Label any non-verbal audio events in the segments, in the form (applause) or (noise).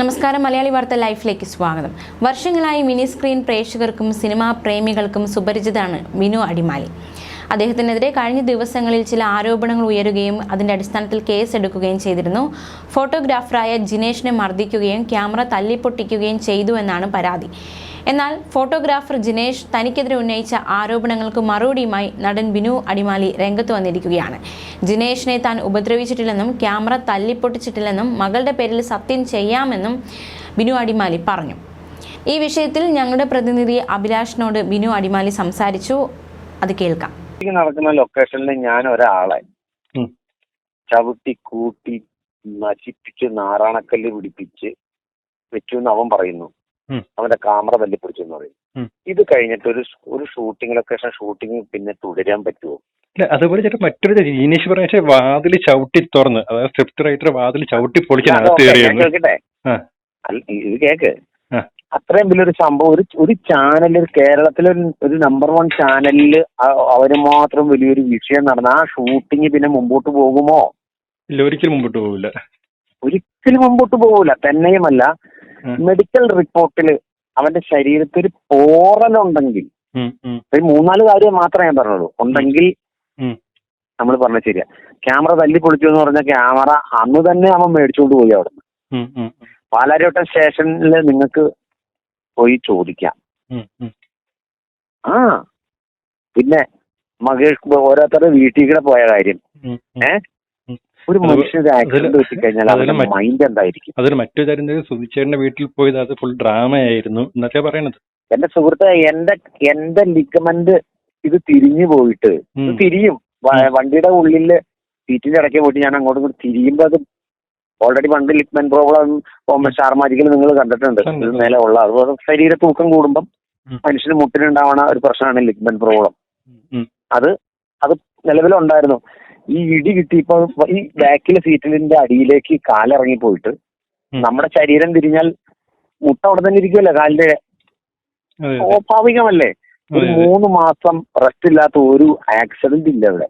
നമസ്കാരം. മലയാളി വാർത്ത ലൈഫിലേക്ക് സ്വാഗതം. വർഷങ്ങളായി മിനി സ്ക്രീൻ പ്രേക്ഷകർക്കും സിനിമാ പ്രേമികൾക്കും സുപരിചിതാണ് വിനു അടിമാലി. അദ്ദേഹത്തിനെതിരെ കഴിഞ്ഞ ദിവസങ്ങളിൽ ചില ആരോപണങ്ങൾ ഉയരുകയും അതിന്റെ അടിസ്ഥാനത്തിൽ കേസ് എടുക്കുകയും ചെയ്തിരുന്നു. ഫോട്ടോഗ്രാഫറായ ജിനേഷിനെ മർദ്ദിക്കുകയും ക്യാമറ തല്ലിപ്പൊട്ടിക്കുകയും ചെയ്തു എന്നാണ് പരാതി. എന്നാൽ ഫോട്ടോഗ്രാഫർ ജിനേഷ് തനിക്കെതിരെ ഉന്നയിച്ച ആരോപണങ്ങൾക്ക് മറുപടിയുമായി നടൻ ബിനു അടിമാലി രംഗത്ത് വന്നിരിക്കുകയാണ്. ജിനേഷിനെ താൻ ഉപദ്രവിച്ചിട്ടില്ലെന്നും ക്യാമറ തല്ലിപ്പൊട്ടിച്ചിട്ടില്ലെന്നും മകളുടെ പേരിൽ സത്യം ചെയ്യാമെന്നും ബിനു അടിമാലി പറഞ്ഞു. ഈ വിഷയത്തിൽ ഞങ്ങളുടെ പ്രതിനിധി അഭിലാഷിനോട് ബിനു അടിമാലി സംസാരിച്ചു. അത് കേൾക്കാം. നടക്കുന്ന ലൊക്കേഷനിൽ ഞാൻ ഒരാളെ. ചവിട്ടി കൂട്ടി നശിപ്പിച്ച് നാറാണക്കല്ല് പിടിപ്പിച്ച് വെച്ചു എന്ന് അവൻ പറയുന്നു. അവന്റെ ക്യാമറ തല്ലിപ്പിടിച്ചു എന്ന് പറയും ഇത് കഴിഞ്ഞിട്ട് ഒരു ഒരു ഷൂട്ടിംഗ് ലൊക്കേഷൻ ഷൂട്ടിംഗ് പിന്നെ തുടരാൻ പറ്റുമോ അതുപോലെ ചേട്ടാ മറ്റൊരു ജീനീഷ് പറഞ്ഞ വാതിൽ ചവിട്ടി തുറന്ന് അതായത് സ്ക്രിപ്റ്റ് റൈറ്റർ വാതിൽ ചവിട്ടി പൊളിക്കാൻ കേൾക്കട്ടെ? ഇത് കേക്ക്. അത്രയും വലിയൊരു സംഭവം ഒരു ഒരു ചാനലിൽ കേരളത്തിലെ ഒരു- നമ്പർ വൺ ചാനലിൽ അവർ മാത്രം വലിയൊരു വിഷയം നടന്ന ആ ഷൂട്ടിംഗ് പിന്നെ മുമ്പോട്ട് പോകുമോ? ഇല്ല ഒരിക്കലും മുമ്പോട്ട് പോകില്ല ഒരിക്കലും മുമ്പോട്ട് പോകൂല തന്നെയുമല്ല. മെഡിക്കൽ റിപ്പോർട്ടിൽ അവന്റെ ശരീരത്തിൽ പോറലുണ്ടെങ്കിൽ ഒരു മൂന്നാൽ കാര്യം മാത്രമേ ഞാൻ പറഞ്ഞുള്ളൂ. ഉണ്ടെങ്കിൽ നമ്മൾ പറഞ്ഞ ശരിയാ. ക്യാമറ തല്ലി പൊളിച്ചു എന്ന് പറഞ്ഞ ക്യാമറ അന്ന് തന്നെ അവൻ മേടിച്ചുകൊണ്ട് പോയി അവിടെ ഉം, ഉം, പാലാരിവട്ടം സ്റ്റേഷനിൽ നിങ്ങൾക്ക് പോയി ചോദിക്കാം. ആ. പിന്നെ മകേഷ് ഓരോരുത്തരുടെ വീട്ടിൽ കൂടെ പോയ കാര്യം. ഉം, ഉം. ഏ? ഉം. ഒരു മനുഷ്യന്റെ ആക്സിഡന്റ് പറ്റിക്കഴിഞ്ഞാൽ അവരുടെ മൈൻഡ് എന്തായിരിക്കും? അതൊരു മറ്റൊരു കാര്യം സുധിച്ചേട്ടന്റെ വീട്ടിൽ പോയത് അത് ഫുൾ ഡ്രാമയായിരുന്നു എന്നൊക്കെ പറയണത്. എന്റെ സുഹൃത്ത് എന്റെ എന്റെ ലിഗമെന്റ് ഇത് തിരിഞ്ഞു പോയിട്ട് ഇത് തിരിയും. വണ്ടിയുടെ ഉള്ളിൽ സീറ്റിന്റെ ഇടയ്ക്ക് പോയിട്ട് ഞാൻ അങ്ങോട്ടും ഇങ്ങോട്ട് തിരിയുമ്പോ അത് ഓൾറെഡി പണ്ട് ലിഗ്മെന്റ് പ്രോബ്ലം ഷാർമാരിക്കൽ നിങ്ങൾ കണ്ടിട്ടുണ്ട്. മേലെ ഇത് നില ഉള്ള അതുപോലെ ശരീര തൂക്കം കൂടുമ്പം. മനുഷ്യന് മുട്ടിനുണ്ടാവണ ഒരു പ്രശ്നമാണ് ലിഗ്മെന്റ് പ്രോബ്ലം. അത് അത് നിലവിലുണ്ടായിരുന്നു. ഈ ഇടി കിട്ടിയപ്പോ ഈ ബാക്കിലെ സീറ്റിലിന്റെ അടിയിലേക്ക് കാലിറങ്ങി പോയിട്ട് നമ്മുടെ ശരീരം തിരിഞ്ഞാൽ മുട്ട അവിടെ തന്നെ ഇരിക്കുമല്ലോ കാലിന്റെ സ്വാഭാവികമല്ലേ ഒരു. മൂന്ന് മാസം റെസ്റ്റ് ഇല്ലാത്ത ഒരു ആക്സിഡന്റ് ഇല്ല ഇവിടെ.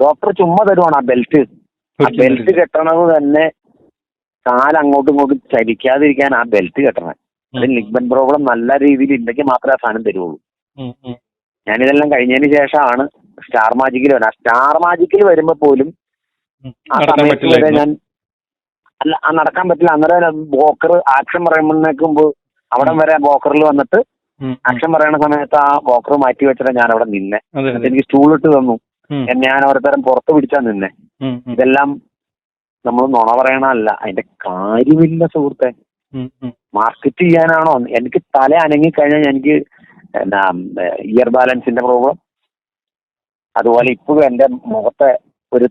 ഡോക്ടർ ചുമ്മാ തരുവാണ് ആ ബെൽറ്റ് ആ ബെൽറ്റ്. കെട്ടണത് തന്നെ കാലങ്ങോട്ടും ഇങ്ങോട്ടും ചലിക്കാതിരിക്കാൻ ആ ബെൽറ്റ് കെട്ടണം അത് ലിഗ്മൻ പ്രോബ്ലം നല്ല രീതിയിൽ ഉണ്ടെങ്കിൽ മാത്രമേ ആ സാധനം തരുള്ളൂ. ഞാനിതെല്ലാം കഴിഞ്ഞതിന് ശേഷമാണ് സ്റ്റാർ മാജിക്കിൽ വരാം. സ്റ്റാർ മാജിക്കിൽ വരുമ്പോ പോലും ആ സമയത്ത് വരെ ഞാൻ അല്ല ആ നടക്കാൻ പറ്റില്ല. അന്നേരം ബോക്കർ ആക്ഷൻ പറയുമ്പോഴേക്കും അവിടെ വരെ ബോക്കറിൽ വന്നിട്ട്. ആക്ഷൻ പറയുന്ന സമയത്ത് ആ ബോക്കർ മാറ്റി വെച്ചിട്ട് ഞാൻ അവിടെ നിന്നെ. എനിക്ക് സ്റ്റൂളിട്ട് തന്നു. ഞാൻ ഓരോരുത്തരം പുറത്ത് പിടിച്ചാ നിന്നെ. ഇതെല്ലാം നമ്മൾ നുണ പറയണല്ല അതിന്റെ കാര്യമില്ല സുഹൃത്തെ. മാർക്കറ്റ് ചെയ്യാനാണോ? എനിക്ക് തല അനങ്ങി കഴിഞ്ഞാൽ എനിക്ക് എന്താ ഇയർ ബാലൻസിന്റെ പ്രോബ്ലം അതുപോലെ ഇപ്പോഴും എന്റെ മുഖത്തെ ഒരു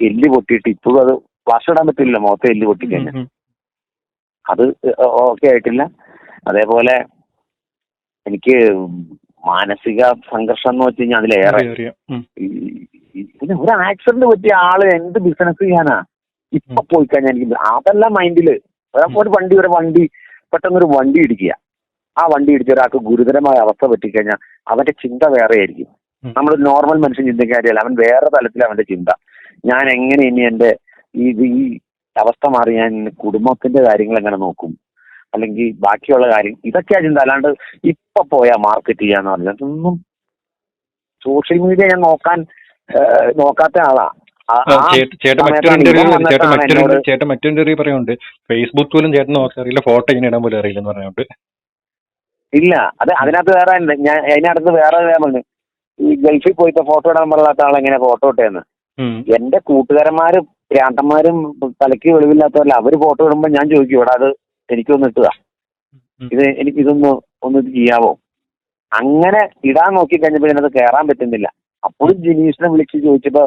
എല്ല് പൊട്ടിയിട്ട് ഇപ്പോഴും അത് വാഷ് ഇടാൻ പറ്റില്ല മുഖത്തെ എല്ല് പൊട്ടിക്കഴിഞ്ഞാൽ. അത് ഓക്കെ ആയിട്ടില്ല. അതേപോലെ എനിക്ക് മാനസിക സംഘർഷം എന്ന് വെച്ച് കഴിഞ്ഞാൽ അതിലേറെ പിന്നെ ഒരു ആക്സിഡന്റ് പറ്റിയ ആൾ എന്ത് ബിസിനസ് ചെയ്യാനാ? ഇപ്പൊ പോയി കഴിഞ്ഞാൽ എനിക്ക് അതല്ല മൈൻഡിൽ ഒരു വണ്ടി ഒരു വണ്ടി പെട്ടെന്ന് ഒരു വണ്ടി ഇടിക്കുക. ആ വണ്ടി ഇടിച്ച ഒരാൾക്ക് ഗുരുതരമായ അവസ്ഥ പറ്റിക്കഴിഞ്ഞാൽ അവന്റെ ചിന്ത വേറെ ആയിരിക്കും. നമ്മൾ നോർമൽ മനുഷ്യൻ ചിന്തിക്കാരിയല്ല അവൻ വേറെ തലത്തിൽ അവന്റെ ചിന്ത. ഞാൻ എങ്ങനെ ഇനി എന്റെ ഈ ഈ അവസ്ഥ മാറി ഞാൻ കുടുംബത്തിന്റെ കാര്യങ്ങൾ എങ്ങനെ നോക്കും? അല്ലെങ്കിൽ ബാക്കിയുള്ള കാര്യം ഇതൊക്കെയാ ചിന്ത. അല്ലാണ്ട് ഇപ്പൊ പോയാ മാർക്കറ്റ് ചെയ്യാന്ന് പറഞ്ഞാൽ അതൊന്നും സോഷ്യൽ മീഡിയ ഞാൻ നോക്കാൻ നോക്കാത്ത ആളാ. ചേട്ടൻ മറ്റൊരു സമയത്താണ് ഇന്റർവ്യൂ ഇവൻ ചേട്ടൻ വന്നിട്ടാണ് മറ്റൊരു ചേട്ടൻ മറ്റൊരു ഇന്റർവ്യൂ പറയുന്നുണ്ട്. ഫേസ്ബുക്ക് പോലും ചേട്ടൻ നോക്കാറില്ല ഫോട്ടോ ഇങ്ങനെ ഇടാൻ പോലും അറിയില്ലെന്ന് പറഞ്ഞുകൊണ്ട്. ഇല്ല. അത് അതിനകത്ത് വേറെ ഞാൻ അതിനകത്ത് വേറെ പറഞ്ഞു ഈ ഗൾഫിൽ പോയിട്ട് ഫോട്ടോ ഇടാൻ പാടില്ലാത്ത ആളെങ്ങനെ ഫോട്ടോ ഇട്ടേന്ന്? എന്റെ കൂട്ടുകാരന്മാര് രാണ്ടന്മാരും തലയ്ക്ക് വെളിവില്ലാത്തവരല്ല അവർ ഫോട്ടോ ഇടുമ്പോ ഞാൻ ചോദിക്കും ഇവിടെ അത് എനിക്കൊന്ന് ഇട്ടുക ഇത് എനിക്ക് ഇതൊന്ന് ഒന്ന് ഇത് ചെയ്യാവോ? അങ്ങനെ ഇടാൻ നോക്കി കഴിഞ്ഞപ്പോ ഇതിനകത്ത് കയറാൻ പറ്റുന്നില്ല. അപ്പോഴും ജിനീഷിനെ വിളിച്ച് ചോദിച്ചപ്പോ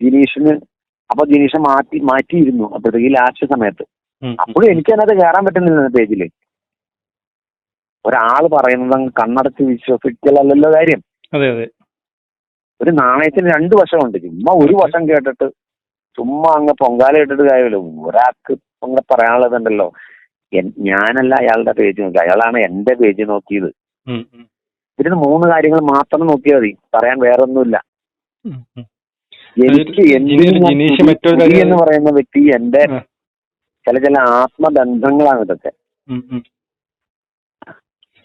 ജിനീഷിന് അപ്പൊ ജിനീഷ് മാറ്റി മാറ്റിയിരുന്നു അപ്പോഴത്തേക്ക് ലാസ്റ്റ് സമയത്ത്. അപ്പോഴും എനിക്ക് അതിനകത്ത് കയറാൻ പറ്റുന്നില്ല പേജിൽ ഒരാൾ പറയുന്നത് കണ്ണടച്ച് വിശ്വസിക്കലല്ലോ കാര്യം. അതെ അതെ. ഒരു നാണയത്തിന് രണ്ട് വശമുണ്ട്. ചുമ്മാ ഒരു വശം കേട്ടിട്ട് ചുമ്മാ അങ്ങ് പൊങ്കാല ഇട്ടിട്ട് കാര്യമില്ല. ഒരാൾക്ക് അങ്ങനെ പറയാനുള്ളതുണ്ടല്ലോ. ഞാനല്ല അയാളുടെ പേജ് നോക്കി അയാളാണ് എന്റെ പേജ് നോക്കിയത്. ഇതിന് മൂന്ന് കാര്യങ്ങൾ മാത്രം നോക്കിയാൽ മതി. പറയാൻ വേറൊന്നുമില്ല. എനിക്ക് എന്ന് പറയുന്ന വ്യക്തി എന്റെ ചില ചില ആത്മബന്ധങ്ങളാണ് ഇതൊക്കെ.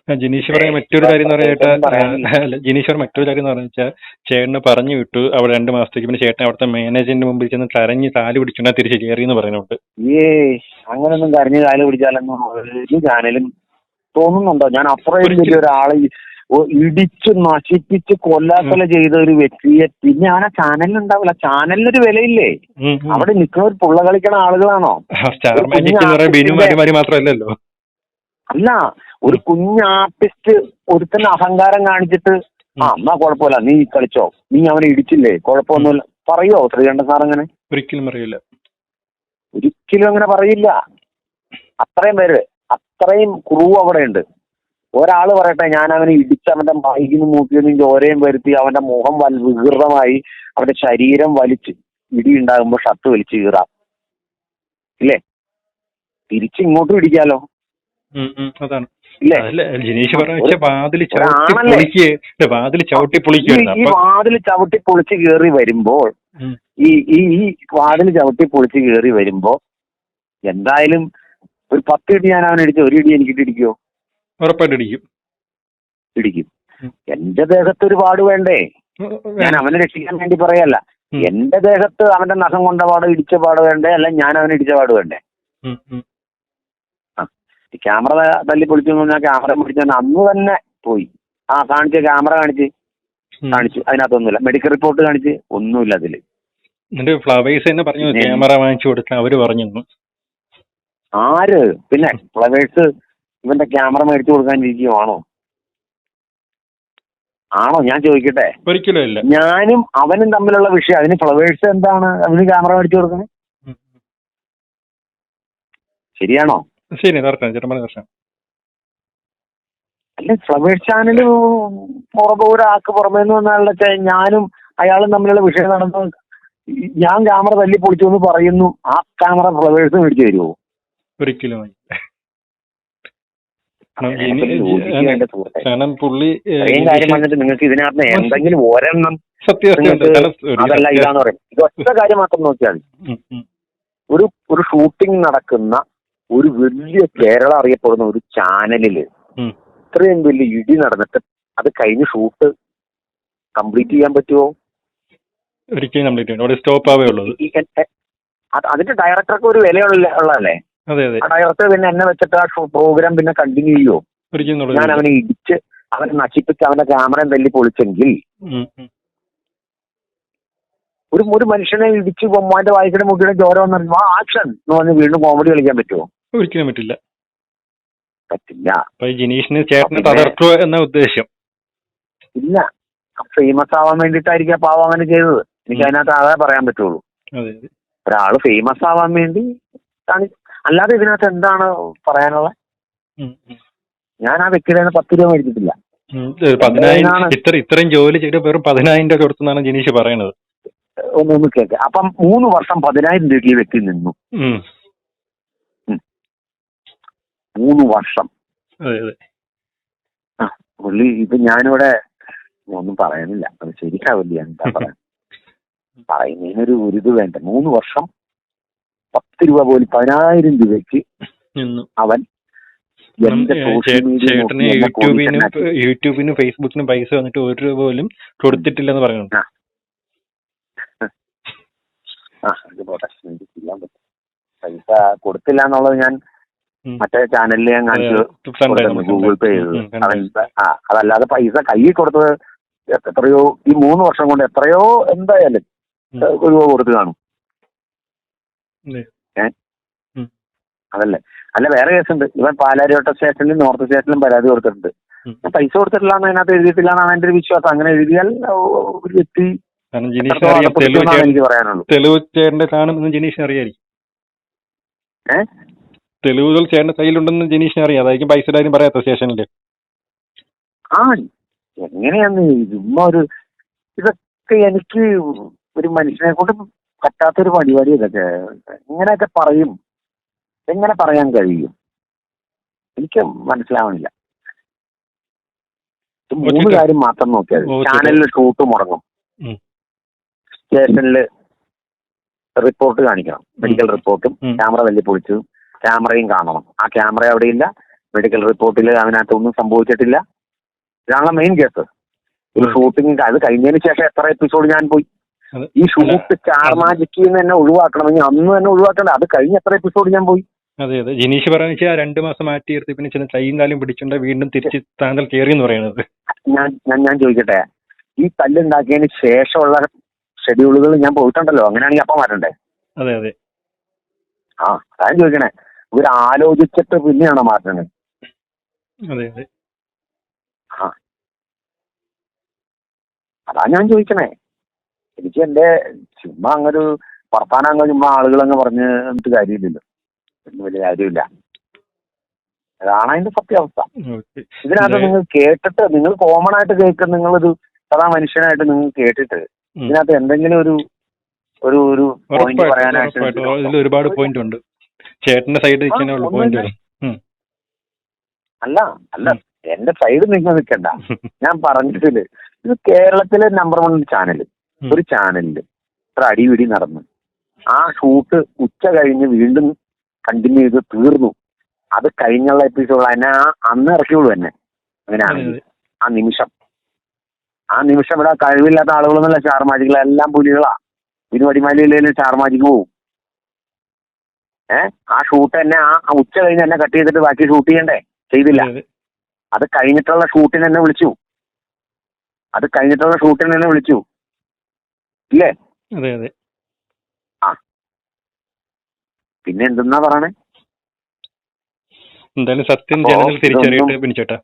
ജിനീഷ് പറയാൻ മറ്റൊരു കാര്യം എന്ന് പറയാനായിട്ട് പറഞ്ഞിട്ട് ജിനീഷ് പറഞ്ഞ മറ്റൊരു കാര്യം എന്ന് പറഞ്ഞാൽ ചേട്ടന് പറഞ്ഞു വിട്ടു. അവിടെ രണ്ട് മാസത്തേക്ക് പിന്നെ ചേട്ടൻ അവിടുത്തെ മാനേജറിന്റെ മുമ്പിൽ ചെന്ന് കരഞ്ഞ് താൽ പിടിച്ചുണ്ടാ തിരിച്ച് കയറി എന്ന് പറയുന്നുണ്ട് ഏ അങ്ങനൊന്നും കരഞ്ഞ് താൽ പിടിച്ചാലൊന്നും ഒരു ചാനലും തോന്നുന്നുണ്ടോ? ഞാൻ അത്രയും ഒരിക്കലും. വലിയ ഒരാളെ ഇടിച്ച് നശിപ്പിച്ച് കൊല്ലാത്തല ചെയ്ത ഒരു വ്യക്തിയെ പിന്നെ ആ ചാനലിൽ ഉണ്ടാവില്ല. ചാനലിനൊരു വിലയില്ലേ? അവിടെ നിൽക്കുന്ന ഒരു പുള്ള കളിക്കണ ആളുകളാണോ? മാത്രമല്ലല്ലോ. അല്ല ഒരു കുഞ്ഞ് ആർട്ടിസ്റ്റ് ഒരുത്തന്നെ അഹങ്കാരം കാണിച്ചിട്ട് ആ എന്നാ കുഴപ്പമില്ല നീ കളിച്ചോ. നീ അവനെ ഇടിച്ചില്ലേ? കുഴപ്പമൊന്നുമില്ല. പറയോ ശ്രീകണ്ഠൻ സാർ അങ്ങനെ? ഒരിക്കലും അറിയില്ല ഒരിക്കലും അങ്ങനെ പറയില്ല. അത്രയും പേര് അത്രയും ക്രൂ അവിടെ ഉണ്ട് ഒരാൾ പറയട്ടെ ഞാൻ അവനെ ഇടിച്ച് അവന്റെ മൈകിന് മൂക്കിനും ചോരയും വരുത്തി അവന്റെ മുഖം വൽ വികൃതമായി അവന്റെ ശരീരം വലിച്ച് ഇടി ഉണ്ടാകുമ്പോൾ ഷർട്ട് വലിച്ച് കീറാം. ഇല്ലേ? തിരിച്ചിങ്ങോട്ടും ഇടിക്കാലോ? അതാണ്. ജിനീഷ് പറഞ്ഞ വാതിൽ ചവിട്ടി ഒരാണല്ലേ? പൊളിക്ക് വാതിൽ ചവിട്ടി ഈ പൊളിക്കുമായിരുന്നു ഈ അപ്പൊ വാതിൽ ചവിട്ടി പൊളിച്ച് കയറി വരുമ്പോൾ. ഈ ഈ ഈ വാതിൽ ചവിട്ടി പൊളിച്ച് കയറി വരുമ്പോ എന്തായാലും ഒരു പത്ത് ഇടി ഞാൻ അവൻ അടിച്ചു ഒരു ഇടി എനിക്കിട്ട് ഇടിക്കോ ഉറപ്പായിട്ട് ഇടിക്കും ഇടിക്കും. എന്റെ ദേഹത്ത് ഒരു പാട് വേണ്ടേ ഞാൻ അവനെ രക്ഷിക്കാൻ വേണ്ടി പറയല്ല. എന്റെ ദേഹത്ത് അവന്റെ നഖം കൊണ്ട പാട് ഇടിച്ച പാട് വേണ്ടേ അല്ല ഞാൻ അവനെ ഇടിച്ച പാട് വേണ്ടേ. ഈ ക്യാമറ തല്ലി പൊളിച്ചു പറഞ്ഞാൽ ക്യാമറ പിടിച്ച അന്ന് തന്നെ പോയി. ആ കാണിച്ച ക്യാമറ കാണിച്ച്. കാണിച്ചു. അതിനകത്തൊന്നുമില്ല. മെഡിക്കൽ റിപ്പോർട്ട് കാണിച്ച്. ഒന്നുമില്ല അതിൽ. എന്നിട്ട് ഫ്ലവേഴ്സ് തന്നെ പറഞ്ഞു ക്യാമറ വാങ്ങിച്ചു കൊടുക്കാൻ അവർ പറഞ്ഞു ആര്? പിന്നെ ഫ്ലവേഴ്സ് ഇവന്റെ ക്യാമറ മേടിച്ചു കൊടുക്കാൻ ഇരിക്കുവാണോ? ആണോ? ഞാൻ ചോദിക്കട്ടെ. ഒരിക്കലും ഇല്ല. ഞാനും അവനും തമ്മിലുള്ള വിഷയം. അതിന് ഫ്ലവേഴ്സ് എന്താണ്? അവന് ക്യാമറ മേടിച്ചു കൊടുക്കുന്നത്? ശരിയാണോ? ശരി ചേട്ടൻ പറഞ്ഞ പ്രശ്നം അല്ല ഫ്ലവേഴ്സ് ചാനൽ പുറമെ ഒരാൾക്ക് പുറമേ നിന്ന് വന്നാലുള്ള ഞാനും അയാളും തമ്മിലുള്ള വിഷയം നടന്നു ഞാൻ ക്യാമറ തല്ലി പൊളിച്ചു എന്ന് പറയുന്നു ആ ക്യാമറ ഫ്ലവേഴ്സ് മേടിച്ചു തരുമോ ഒരിക്കലും. കാരണം. പുള്ളി ഏ, കാര്യം വന്നിട്ട് നിങ്ങൾക്ക് ഇതിനകത്ത് എന്തെങ്കിലും ഒരെണ്ണം അതല്ല ഇതാന്ന് പറയും ഇത് ഒറ്റ കാര്യം മാത്രം നോക്കിയാൽ. ഒരു ഒരു ഷൂട്ടിംഗ് നടക്കുന്ന ഒരു വലിയ കേരളം അറിയപ്പെടുന്ന ഒരു ചാനലിൽ. ഇത്രയും വലിയ ഇടി നടന്നിട്ട് അത് കഴിഞ്ഞ് ഷൂട്ട് കംപ്ലീറ്റ് ചെയ്യാൻ പറ്റുമോ ഒരിക്കലും കംപ്ലീറ്റ് സ്റ്റോപ്പ് ആവേ ഉള്ളത് അതിന്റെ ഡയറക്ടർക്ക് ഒരു വിലയുള്ള ഉള്ളതല്ലേ? ഡയറക്ടർ പിന്നെ എന്നെ വെച്ചിട്ട് ആ പ്രോഗ്രാം പിന്നെ കണ്ടിന്യൂ ചെയ്യുമോ ഞാൻ അവനെ ഇടിച്ച് അവനെ നശിപ്പിച്ച് അവന്റെ ക്യാമറയും തല്ലി പൊളിച്ചെങ്കിൽ. ഒരു ഒരു മനുഷ്യനെ ഇടിച്ച് ബൊമ്മാന്റെ വായിക്കുന്ന മുട്ടിയുടെ ചോര വന്നു ആക്ഷൻ എന്ന് പറഞ്ഞ് വീണ്ടും കോമഡി കളിക്കാൻ പറ്റുമോ ഒരിക്കലും പറ്റില്ല. പറ്റില്ല. അപ്പൊ ജിനീഷിന് ചേട്ടനെ തകർക്കുക എന്ന ഉദ്ദേശം. ഇല്ല. ഫേമസ് ആവാൻ വേണ്ടിട്ടായിരിക്കും അപ്പൊ പാവം അങ്ങനെ ചെയ്തത്. എനിക്ക് അതിനകത്ത് അതേ പറയാൻ പറ്റുള്ളൂ. ഒരാൾ ഫേമസ് ആവാൻ വേണ്ടി അല്ലാതെ ഇതിനകത്ത് എന്താണ് ഉം. ഞാൻ ആ വ്യക്തിയുടെ പത്ത് രൂപ മേടിച്ചിട്ടില്ല? ഇത്ര ഇത്രയും ജോലി ചെയ്ത് വെറും പതിനായിരം രൂപ കൊടുത്തെന്നാണ് ജിനീഷ് പറയണത് ഒന്ന് കേക്ക്. അപ്പം മൂന്ന് വർഷം പതിനായിരം രൂപയ്ക്ക് ഈ വ്യക്തി നിന്നു. മൂന്ന് വർഷം. ആ പുള്ളി ഇപ്പൊ ഞാനിവിടെ ഒന്നും പറയാനില്ല. അത് ശരിക്കാവില്ല എന്താ പറയാൻ (laughs) പറയുന്നതിനൊരു ഒരു ഇത് വേണ്ട. മൂന്ന് വർഷം പത്ത് രൂപ പോലും പതിനായിരം രൂപയ്ക്ക് അവൻ ചേട്ടന് യൂട്യൂബിനും യൂട്യൂബിനും ഫേസ്ബുക്കിനും പൈസ വന്നിട്ട് ഒരു രൂപ പോലും കൊടുത്തിട്ടില്ലെന്ന് പറയുന്നു പൈസ കൊടുത്തില്ല എന്നുള്ളത് ഞാൻ. മറ്റേ ചാനലിൽ ഞാൻ കാണിച്ചു. ഗൂഗിൾ പേ ചെയ്തത്. ആ അതല്ലാതെ പൈസ കയ്യിൽ കൊടുത്തത് എത്രയോ ഈ മൂന്ന് വർഷം കൊണ്ട് എത്രയോ എന്തായാലും. ഒരു രൂപ കൊടുത്ത് കാണും. അതല്ലേ. അല്ല വേറെ കേസുണ്ട്. ഇവൻ പാലാരിവട്ട സ്റ്റേഷനിലും നോർത്ത് സ്റ്റേഷനിലും പരാതി കൊടുത്തിട്ടുണ്ട്. പൈസ കൊടുത്തിട്ടില്ല എന്ന് അതിനകത്ത് എഴുതിയിട്ടില്ല എന്നാണ് എന്റെ ഒരു വിശ്വാസം. അങ്ങനെ എഴുതിയാൽ ഒരു വ്യക്തി എനിക്ക് പറയാനുള്ളൂ. തെളിവ് ചേട്ടന്റെ അറിയായിരിക്കും. ഏ? തെളിവുകൾ ചേട്ടന്റെ കയ്യിലുണ്ടെന്ന് ജനീഷിനെ അറിയാം. അതായിരിക്കും പൈസയുടെ കാര്യം പറയാത്ത സ്റ്റേഷനിൽ ആ എങ്ങനെയാന്ന് ചുമ്മാ ഒരു ഇതൊക്കെ എനിക്ക് ഒരു മനുഷ്യനെ കൊണ്ട് പറ്റാത്തൊരു പരിപാടി ഇതൊക്കെ. എങ്ങനെയൊക്കെ പറയും. എങ്ങനെ പറയാൻ കഴിയും? എനിക്ക് മനസ്സിലാവണില്ല. മൂന്ന് കാര്യം മാത്രം നോക്കിയാൽ ചാനലിൽ ഷൂട്ട് മുടങ്ങും. സ്റ്റേഷനിൽ റിപ്പോർട്ട് കാണിക്കണം. മെഡിക്കൽ റിപ്പോർട്ടും. ക്യാമറ തല്ലി പൊളിച്ചു ക്യാമറയും കാണണം. ആ ക്യാമറ അവിടെ ഇല്ല മെഡിക്കൽ റിപ്പോർട്ടിൽ അതിനകത്ത് ഒന്നും സംഭവിച്ചിട്ടില്ല. ഇതാണല്ലോ മെയിൻ കേസ് ഒരു. ഷൂട്ടിംഗ് അത് കഴിഞ്ഞതിന് ശേഷം എത്ര എപ്പിസോഡ് ഞാൻ പോയി. ഈ ഷൂട്ട് ചാർമാജിക്ക് തന്നെ ഒഴിവാക്കണമെങ്കിൽ അന്ന് തന്നെ ഒഴിവാക്കണ്ട. അത് കഴിഞ്ഞ എത്ര എപ്പിസോഡ് ഞാൻ പോയി. അതെ അതെ. ജിനീഷ് പറഞ്ഞു വെച്ചാൽ രണ്ട് മാസം മാറ്റി നിർത്തി. പിന്നെ ചില കൈയും കാലും പിടിച്ചുകൊണ്ട് വീണ്ടും തിരിച്ച് താങ്കൾ കയറി എന്ന് പറയുന്നത്. ഞാൻ ഞാൻ ഞാൻ ചോദിക്കട്ടെ? ഈ തല്ലുണ്ടാക്കിയതിന് ശേഷമുള്ള ഷെഡ്യൂളുകൾ ഞാൻ പോയിട്ടുണ്ടല്ലോ. അങ്ങനെയാണെങ്കിൽ അപ്പം വരണ്ടേ അതെ അതെ. ആ അതാണ് ചോദിക്കണേ. ഇവർ ആലോചിച്ചിട്ട് പിന്നെയാണ് മാറ്റണേ. അതെ അതെ. ആ. അതാ ഞാൻ ചോദിക്കണേ. എനിക്ക് എന്റെ ചുമ്മാ അങ്ങൊരു വർത്താനം അങ്ങ് ചുമ്മാ ആളുകൾ അങ്ങ് പറഞ്ഞ് എന്നിട്ട് കാര്യമില്ലല്ലോ. ഒന്നും വലിയ കാര്യമില്ല. അതാണ് അതിന്റെ സത്യാവസ്ഥ. ഇതിനകത്ത് നിങ്ങൾ കേട്ടിട്ട് നിങ്ങൾ കോമൺ ആയിട്ട് കേൾക്കുന്ന നിങ്ങളൊരു സദാ മനുഷ്യനായിട്ട് നിങ്ങൾ കേട്ടിട്ട്. ഇതിനകത്ത് എന്തെങ്കിലും ഒരു ഒരു ഒരു പോയിന്റ് പറയാനായിട്ട് ഒരുപാട് പോയിന്റ് ഉണ്ട്. ചേട്ടന്റെ സൈഡ് നിൽക്കാനേ ഉള്ളൂ പോയിന്റ് വരും അല്ല അല്ല എന്റെ സൈഡ് നിങ്ങൾ നിൽക്കണ്ട. (laughs) ഞാൻ പറഞ്ഞിട്ടില്ല ഇത് കേരളത്തിലെ നമ്പർ വൺ ചാനൽ ഒരു ചാനലിൽ ഇത്ര അടിപിടി നടന്നു. ആ ഷൂട്ട് ഉച്ച കഴിഞ്ഞ് വീണ്ടും കണ്ടിന്യൂ ചെയ്ത് തീർന്നു. അത് കഴിഞ്ഞുള്ള എപ്പിസോഡ് അതിനെ ആ അന്ന് ഇറക്കിയുള്ളൂ തന്നെ അങ്ങനെയാണെങ്കിൽ. ആ നിമിഷം. ആ നിമിഷം ഇവിടെ കഴിവില്ലാത്ത ആളുകളൊന്നുമല്ല. ചാർമാജികളെല്ലാം പുലികളാ. പുലികളാ വടിമാലിയിലെ ചാർമാജിക്ക് പോവും. ഏ? ആ ഷൂട്ട് തന്നെ ആ ആ ഉച്ച കഴിഞ്ഞ് തന്നെ കട്ട് ചെയ്തിട്ട് ബാക്കി ഷൂട്ട് ചെയ്യണ്ടേ? ചെയ്തില്ല. അത് കഴിഞ്ഞിട്ടുള്ള ഷൂട്ടിന് തന്നെ വിളിച്ചു. അത് കഴിഞ്ഞിട്ടുള്ള ഷൂട്ടിന് തന്നെ വിളിച്ചു. ഇല്ലേ? അതെ അതെ. പിന്നെ എന്തെന്നാ പറയണേ? എന്തായാലും സത്യം ജനങ്ങൾ തിരിച്ചറിയട്ടെ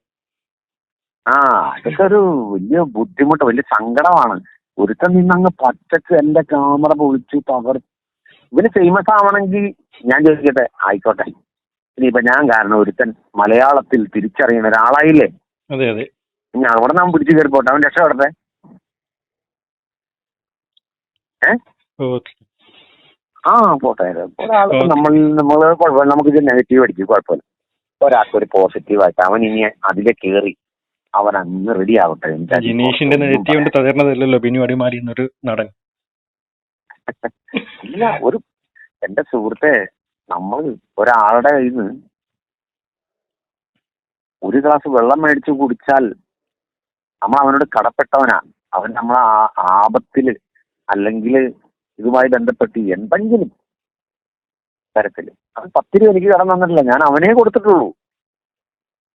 ആ അതൊക്കെ ഒരു വലിയ ബുദ്ധിമുട്ട് വലിയ സങ്കടമാണ്. ഒരുത്തൻ നിന്നങ്ങ് പച്ചക്ക് എന്റെ ക്യാമറ പൊളിച്ചു പകർ ഇവന് ഫേമസ് ആവണമെങ്കിൽ ഞാൻ ചോദിക്കട്ടെ? ആയിക്കോട്ടെ. ഇനിയിപ്പൊ ഞാൻ കാരണം ഒരുത്തൻ മലയാളത്തിൽ തിരിച്ചറിയുന്ന ഒരാളായില്ലേ? അതെ അതെ. ഇനി അവിടെ നാം പിടിച്ചു കയറി പോട്ടെ അവൻ രക്ഷപ്പെടട്ടെ ആ പോട്ടെ. ഒരാൾ. നമ്മൾ നമ്മൾ കുഴപ്പമില്ല. ഇത് നെഗറ്റീവ് അടിക്കും. കുഴപ്പമില്ല. ഒരാൾക്ക് ഒരു പോസിറ്റീവ് ആയിട്ട് അവൻ ഇനി അതിലെ കേറി അവൻ അന്ന് റെഡി ആവട്ടെ ജിനീഷിന്റെ നെഗറ്റീവ് കൊണ്ട് തകർന്നതല്ലല്ലോ. ബിനു അടിമാലി എന്നൊരു നടൻ. ഇല്ല ഒരു എന്റെ സുഹൃത്തെ നമ്മൾ ഒരാളുടെ കയ്യിൽ നിന്ന് ഒരു ഗ്ലാസ് വെള്ളം മേടിച്ച് കുടിച്ചാൽ നമ്മൾ അവനോട് കടപ്പെട്ടവനാണ് അവൻ നമ്മളെ ആ- ആപത്തിൽ അല്ലെങ്കിൽ ഇതുമായി ബന്ധപ്പെട്ട് എന്തെങ്കിലും തരത്തിൽ. അവൻ പത്ത് രൂപ എനിക്ക് കടം തന്നിട്ടില്ല. ഞാൻ അവനെ കൊടുത്തിട്ടുള്ളൂ.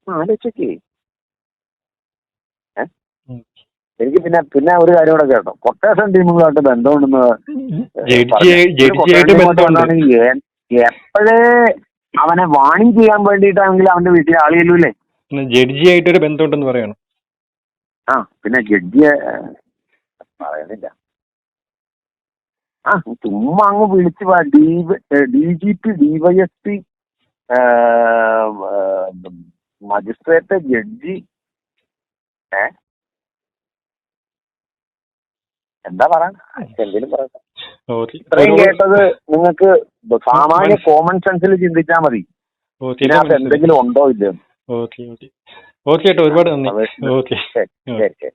ആലോചിക്കേ ഏ? എനിക്ക് പിന്നെ പിന്നെ ഒരു കാര്യം കൂടെ കേട്ടോ. കൊട്ടേഷൻ ടീമുകളായിട്ട് ബന്ധമുണ്ടെന്ന് എപ്പോഴേ അവനെ വാണിംഗ് ചെയ്യാൻ വേണ്ടിയിട്ടാണെങ്കിൽ അവന്റെ വീട്ടിലെ ആൾ ജഡ്ജി ആയിട്ട് ഒരു ബന്ധമുണ്ടെന്ന് പറയണം. ആ പിന്നെ ജഡ്ജി പറയുന്നില്ല ആ ചുമ്മാ അങ്ങ് വിളിച്ച് D G P DYSP magistrate judge ഏ എന്താ പറയാൻ എന്തെങ്കിലും പറയാം ഓക്കെ ഇത്രയും കേട്ടത് നിങ്ങൾക്ക് സാമാന്യ കോമൺ സെൻസിൽ ചിന്തിച്ചാൽ മതി. ഓക്കെ ഇതിനകത്ത് എന്തെങ്കിലും ഉണ്ടോ ഇല്ലയോ ഓക്കെ ഓക്കെ. ഓക്കെ ചേട്ടാ ഒരുപാട് നന്ദി. ഓക്കെ. ശരി ശരി ശരി.